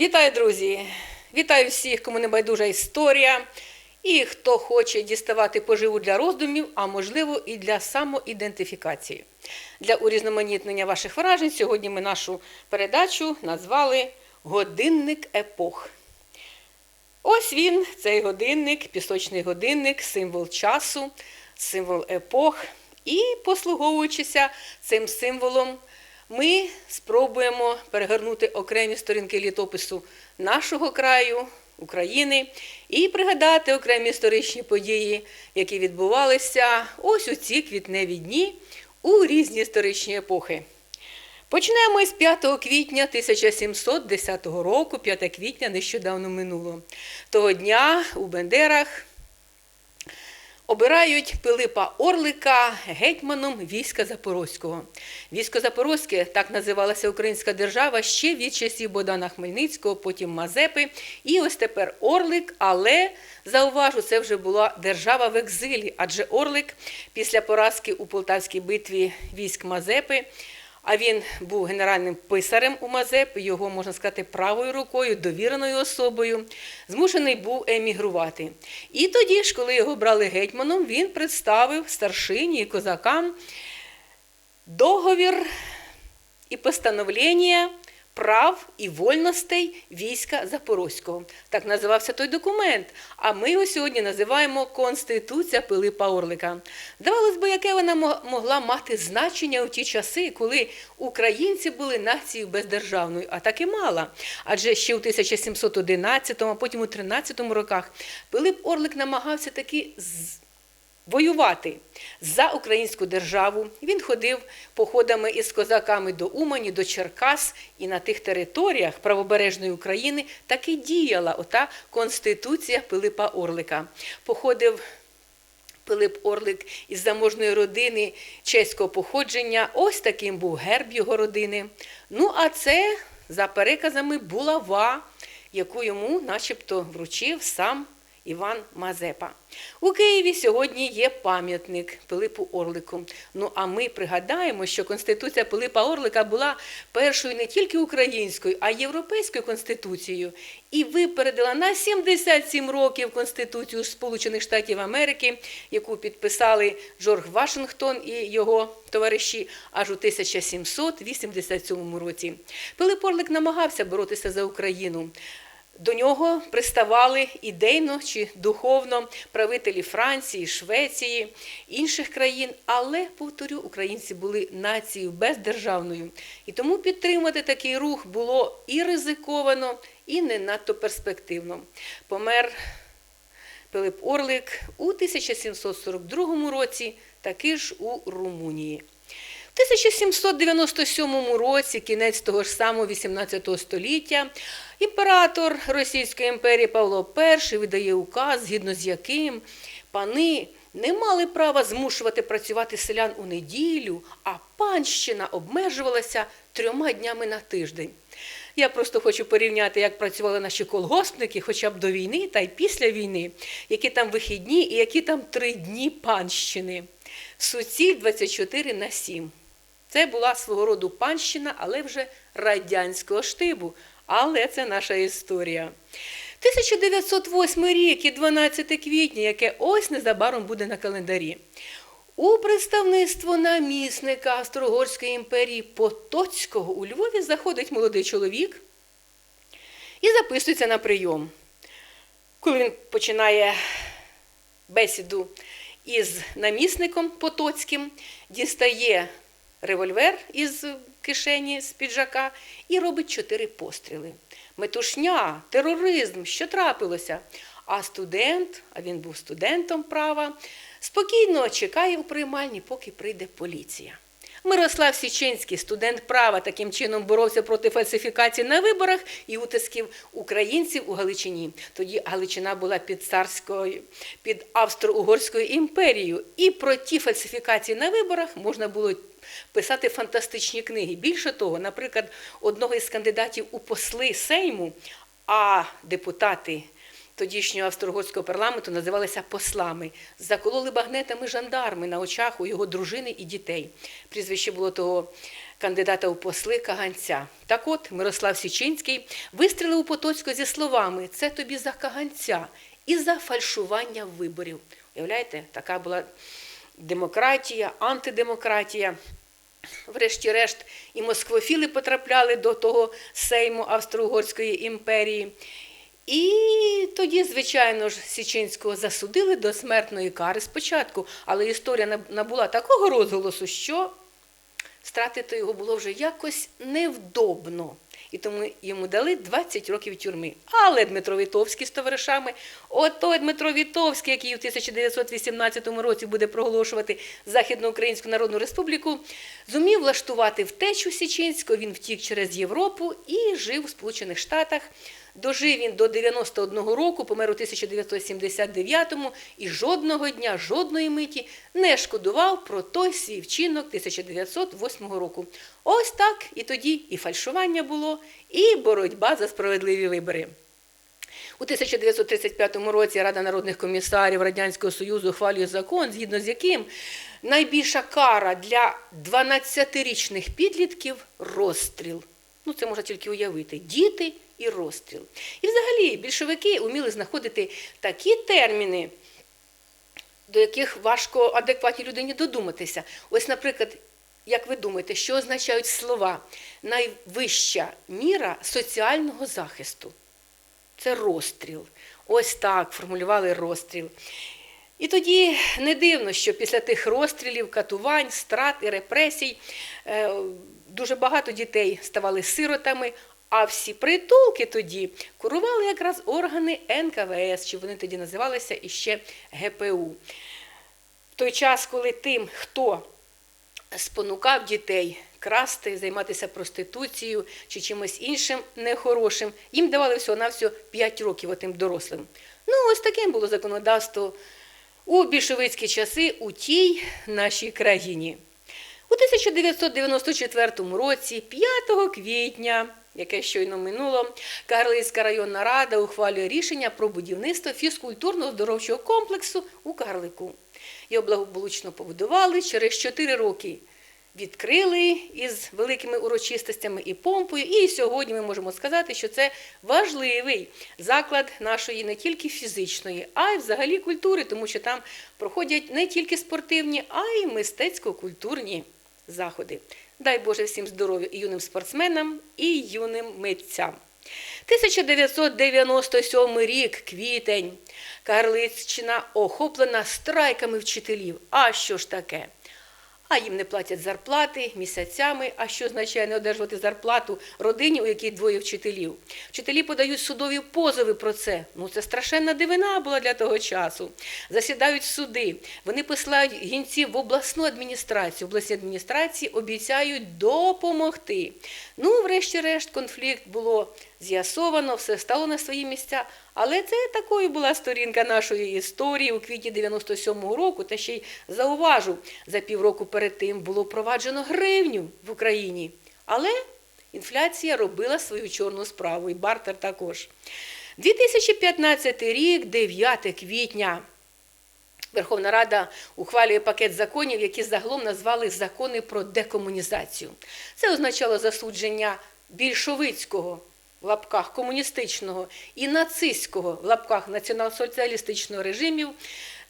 Вітаю, друзі! Вітаю всіх, кому не байдужа історія. І хто хоче діставати поживу для роздумів, а можливо і для самоідентифікації. Для урізноманітнення ваших вражень сьогодні ми нашу передачу назвали Годинник епох. Ось він, цей годинник, пісочний годинник, символ часу, символ епох. І, послуговуючися цим символом, ми спробуємо перегорнути окремі сторінки літопису нашого краю, України, і пригадати окремі історичні події, які відбувалися ось у ці квітневі дні у різні історичні епохи. Почнемо із 5 квітня 1710 року, 5 квітня нещодавно минуло. Того дня у Бендерах обирають Пилипа Орлика гетьманом війська Запорозького. Військо Запорозьке так називалася Українська держава ще від часів Богдана Хмельницького, потім Мазепи. І ось тепер Орлик, але зауважу, це вже була держава в екзилі, адже Орлик після поразки у Полтавській битві військ Мазепи. А він був генеральним писарем у Мазеп, його, можна сказати, правою рукою, довіреною особою, змушений був емігрувати. І тоді ж, коли його брали гетьманом, він представив старшині і козакам договір і постановлення прав і вольностей війська Запорозького. Так називався той документ. А ми його сьогодні називаємо Конституція Пилипа Орлика. Здавалось би, яке вона мо- могла мати значення у ті часи, коли українці були нацією бездержавною, а так і мала. Адже ще у 1711, а потім у 13 роках Пилип Орлик намагався таки воювати за українську державу. Він ходив походами із козаками до Умані, до Черкас, і на тих територіях правобережної України таки діяла ота конституція Пилипа Орлика. Походив Пилип Орлик із заможної родини чеського походження. Ось таким був герб його родини. Ну, а це, за переказами, булава, яку йому начебто вручив сам Іван Мазепа. У Києві сьогодні є пам'ятник Пилипу Орлику. Ну а ми пригадаємо, що Конституція Пилипа Орлика була першою не тільки українською, а й європейською конституцією і випередила на 77 років Конституцію Сполучених Штатів Америки, яку підписали Джордж Вашингтон і його товариші аж у 1787 році. Пилип Орлик намагався боротися за Україну. До нього приставали ідейно чи духовно правителі Франції, Швеції, інших країн, але, повторю, українці були нацією бездержавною. І тому підтримати такий рух було і ризиковано, і не надто перспективно. Помер Пилип Орлик у 1742 році, таки ж у Румунії. В 1797 році, кінець того ж самого 18 століття, імператор Російської імперії Павло І видає указ, згідно з яким пани не мали права змушувати працювати селян у неділю, а панщина обмежувалася трьома днями на тиждень. Я просто хочу порівняти, як працювали наші колгоспники, хоча б до війни та й після війни, які там вихідні і які там три дні панщини. Суціль 24 на 7. Це була свого роду панщина, але вже радянського штибу. Але це наша історія. 1908 рік і 12 квітня, яке ось незабаром буде на календарі. У представництво намісника Австро-Угорської імперії Потоцького у Львові заходить молодий чоловік і записується на прийом. Коли він починає бесіду із намісником Потоцьким, дістає револьвер із кишені з піджака і робить чотири постріли. Метушня, тероризм, що трапилося. А студент, а він був студентом права, спокійно чекає у приймальні, поки прийде поліція. Мирослав Січинський, студент права, таким чином боровся проти фальсифікацій на виборах і утисків українців у Галичині. Тоді Галичина була під царською, під Австро-Угорською імперією. І про ті фальсифікації на виборах можна було писати фантастичні книги. Більше того, наприклад, одного із кандидатів у посли Сейму, а депутати тодішнього австро-угорського парламенту називалися послами. Закололи багнетами жандарми на очах у його дружини і дітей. Прізвище було того кандидата у посли Каганця. Так от Мирослав Січинський вистрілив у Потоцько зі словами Це тобі за Каганця і за фальшування виборів. Уявляєте, така була демократія, антидемократія. Врешті-решт, і москвофіли потрапляли до того сейму Австро-Угорської імперії. І тоді, звичайно ж, Січинського засудили до смертної кари спочатку, але історія набула такого розголосу, що стратити його було вже якось невдобно. І тому йому дали 20 років тюрми. Але Дмитро Вітовський з товаришами, отой Дмитро Вітовський, який у 1918 році буде проголошувати Західноукраїнську Народну Республіку, зумів влаштувати втечу Січинського. Він втік через Європу і жив у Сполучених Штатах. Дожив він до 91 року, помер у 1979-му і жодного дня, жодної миті не шкодував про той свій вчинок 1908 року. Ось так і тоді і фальшування було, і боротьба за справедливі вибори. У 1935 році Рада народних комісарів Радянського Союзу ухвалює закон, згідно з яким найбільша кара для 12-річних підлітків розстріл. Ну, це можна тільки уявити. Діти і розстріл. І взагалі більшовики вміли знаходити такі терміни, до яких важко адекватній людині додуматися. Ось, наприклад, як ви думаєте, що означають слова найвища міра соціального захисту? Це розстріл. Ось так формулювали розстріл. І тоді не дивно, що після тих розстрілів, катувань, страт і репресій е, дуже багато дітей ставали сиротами, а всі притулки тоді курували якраз органи НКВС, чи вони тоді називалися іще ГПУ. В той час, коли тим, хто спонукав дітей красти, займатися проституцією чи чимось іншим нехорошим, їм давали всього-навсього 5 років отим дорослим. Ну, ось таким було законодавство у більшовицькі часи у тій нашій країні. У 1994 році, 5 квітня, яке щойно минуло, Кагарлицька районна рада ухвалює рішення про будівництво фізкультурно-здоровчого комплексу у Кагарлику. Його благополучно побудували через 4 роки. Відкрили із великими урочистостями і помпою, і сьогодні ми можемо сказати, що це важливий заклад нашої не тільки фізичної, а й взагалі культури, тому що там проходять не тільки спортивні, а й мистецько-культурні заходи. Дай Боже всім здоров'я юним спортсменам, і юним митцям. 1997 рік, квітень, Карлицьчина охоплена страйками вчителів. А що ж таке? А їм не платять зарплати місяцями. А що означає не одержувати зарплату родині, у якій двоє вчителів? Вчителі подають судові позови про це. Ну це страшенна дивина була для того часу. Засідають суди. Вони посилають гінців в обласну адміністрацію. Обласні адміністрації обіцяють допомогти. Ну, врешті-решт, конфлікт було з'ясовано, все стало на свої місця. Але це такою була сторінка нашої історії у квітні 97-го року. Та ще й зауважу, за півроку перед тим було впроваджено гривню в Україні. Але інфляція робила свою чорну справу, і бартер також. 2015 рік, 9 квітня. Верховна Рада ухвалює пакет законів, які загалом назвали закони про декомунізацію. Це означало засудження більшовицького в лапках комуністичного і нацистського в лапках націонал-соціалістичного режимів,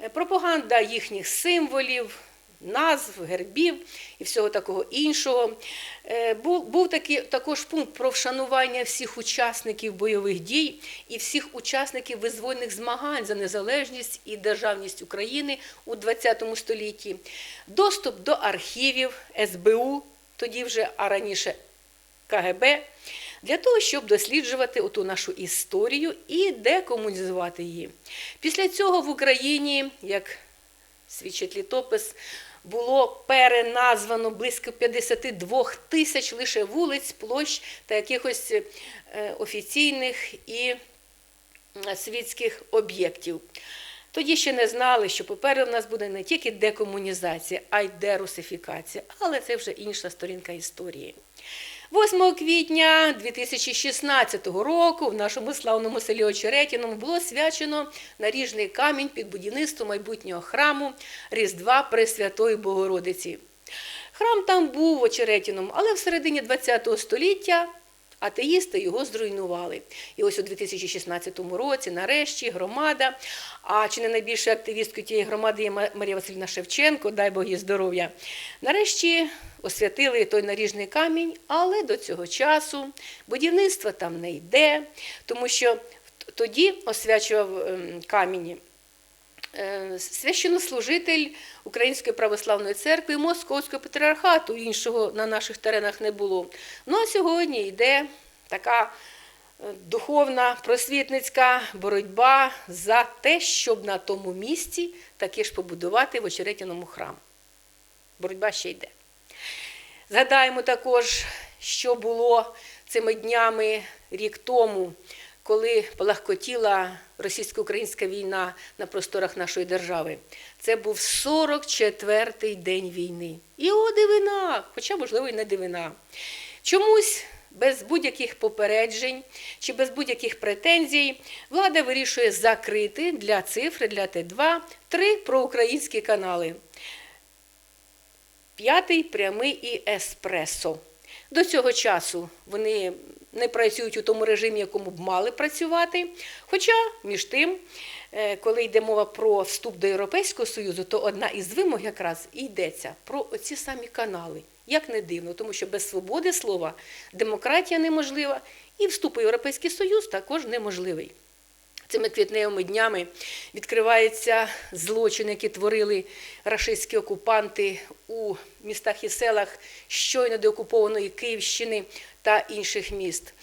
е, пропаганда їхніх символів, назв, гербів і всього такого іншого. Е, Був, такий, також пункт про вшанування всіх учасників бойових дій і всіх учасників визвольних змагань за незалежність і державність України у ХХ столітті, доступ до архівів СБУ, тоді вже, а раніше КГБ, для того, щоб досліджувати оту нашу історію і декомунізувати її. Після цього в Україні, як свідчить літопис, було переназвано близько 52 тисяч лише вулиць, площ та якихось е, офіційних і е, світських об'єктів. Тоді ще не знали, що попереду в нас буде не тільки декомунізація, а й дерусифікація. Але це вже інша сторінка історії. 8 квітня 2016 року в нашому славному селі Очеретіному було свячено наріжний камінь під будівництво майбутнього храму Різдва Пресвятої Богородиці. Храм там був Очеретіному, але в середині ХХ століття атеїсти його зруйнували. І ось у 2016 році, нарешті, громада, а чи не найбільшою активісткою тієї громади є Марія Васильівна Шевченко, дай Бог їй здоров'я. Нарешті освятили той наріжний камінь, але до цього часу будівництво там не йде, тому що тоді освячував ем, камінь священнослужитель Української православної церкви Московського патріархату, іншого на наших теренах не було. Ну а сьогодні йде така е, духовна просвітницька боротьба за те, щоб на тому місці таки ж побудувати в Очеретяному храм. Боротьба ще йде. Згадаємо також, що було цими днями рік тому, коли полагкотіла російсько-українська війна на просторах нашої держави. Це був 44-й день війни. І о, дивина, хоча, можливо, і не дивина. Чомусь без будь-яких попереджень чи без будь-яких претензій влада вирішує закрити для цифри, для Т2 три проукраїнські канали п'ятий прямий і еспресо. До цього часу вони не працюють у тому режимі, якому б мали працювати. Хоча, між тим, е, коли йде мова про вступ до Європейського Союзу, то одна із вимог якраз і йдеться про оці самі канали. Як не дивно, тому що без свободи слова демократія неможлива, і вступ у Європейський Союз також неможливий. Цими квітневими днями відкриваються злочини, які творили рашистські окупанти у містах і селах щойно деокупованої Київщини та інших міст.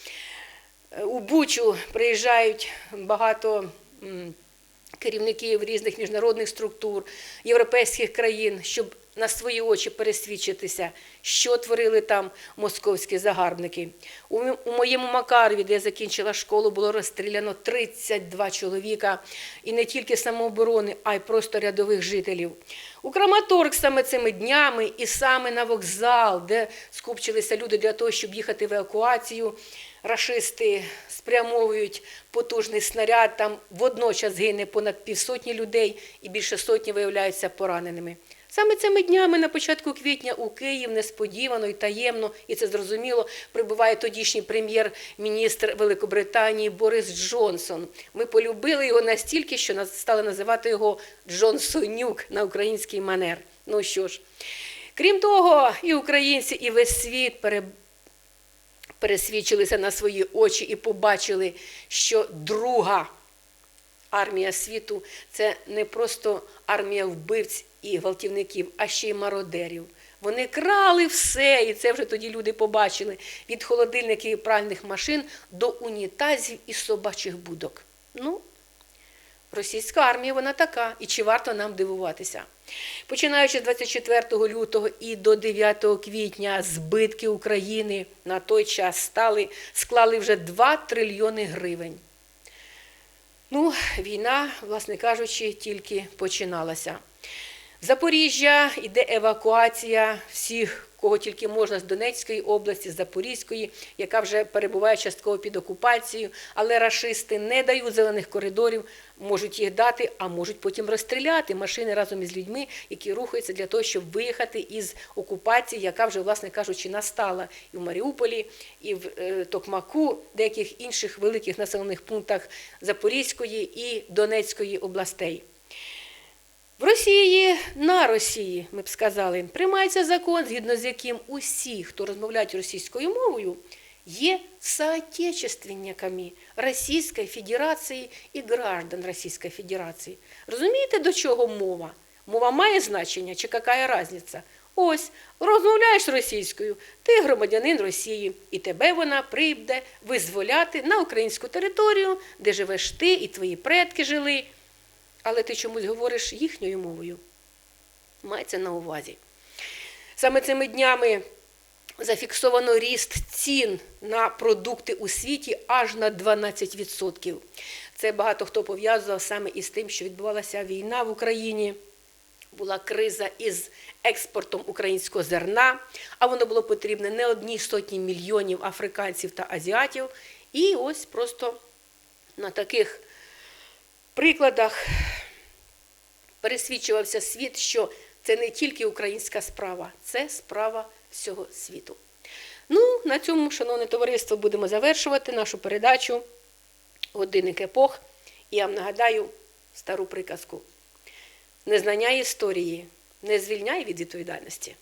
Е, У Бучу приїжджають багато керівників різних міжнародних структур, європейських країн, щоб на свої очі пересвідчитися, що творили там московські загарбники. У моєму Макарові, де я закінчила школу, було розстріляно 32 чоловіка, і не тільки самооборони, а й просто рядових жителів. У Краматорг саме цими днями і саме на вокзал, де скупчилися люди для того, щоб їхати в евакуацію, рашисти спрямовують потужний снаряд, там водночас гине понад півсотні людей і більше сотні виявляються пораненими. Саме цими днями на початку квітня у Київ несподівано і таємно, і це зрозуміло, прибуває тодішній прем'єр-міністр Великобританії Борис Джонсон. Ми полюбили його настільки, що стали називати його Джонсонюк на український манер. Ну що ж, крім того, і українці, і весь світ пере пересвідчилися на свої очі і побачили, що друга армія світу це не просто армія вбивць і гвалтівників, а ще й мародерів. Вони крали все, і це вже тоді люди побачили від холодильників і пральних машин до унітазів і собачих будок. Ну, Російська армія вона така, і чи варто нам дивуватися? Починаючи з 24 лютого і до 9 квітня збитки України на той час стали, склали вже 2 трильйони гривень. Ну, війна, власне кажучи, тільки починалася. Запоріжжя йде евакуація всіх, кого тільки можна з Донецької області, з Запорізької, яка вже перебуває частково під окупацією, але рашисти не дають зелених коридорів, можуть їх дати, а можуть потім розстріляти машини разом із людьми, які рухаються для того, щоб виїхати із окупації, яка вже, власне кажучи, настала і в Маріуполі, і в е, Токмаку, деяких інших великих населених пунктах Запорізької і Донецької областей. В Росії, на Росії, ми б сказали, приймається закон, згідно з яким усі, хто розмовляють російською мовою, є соотечественниками Російської Федерації і граждан Російської Федерації. Розумієте, до чого мова? Мова має значення чи яка різниця? Ось, розмовляєш російською, ти громадянин Росії, і тебе вона прийде визволяти на українську територію, де живеш ти і твої предки жили але ти чомусь говориш їхньою мовою. Мається на увазі. Саме цими днями зафіксовано ріст цін на продукти у світі аж на 12%. Це багато хто пов'язував саме із тим, що відбувалася війна в Україні. була криза із експортом українського зерна, а воно було потрібне не одній сотні мільйонів африканців та азіатів. І ось просто на таких прикладах пересвідчувався світ, що це не тільки українська справа, це справа всього світу. Ну, на цьому, шановне товариство, будемо завершувати нашу передачу Годинник епох. І я вам нагадаю стару приказку: незнання історії не звільняє від відповідальності.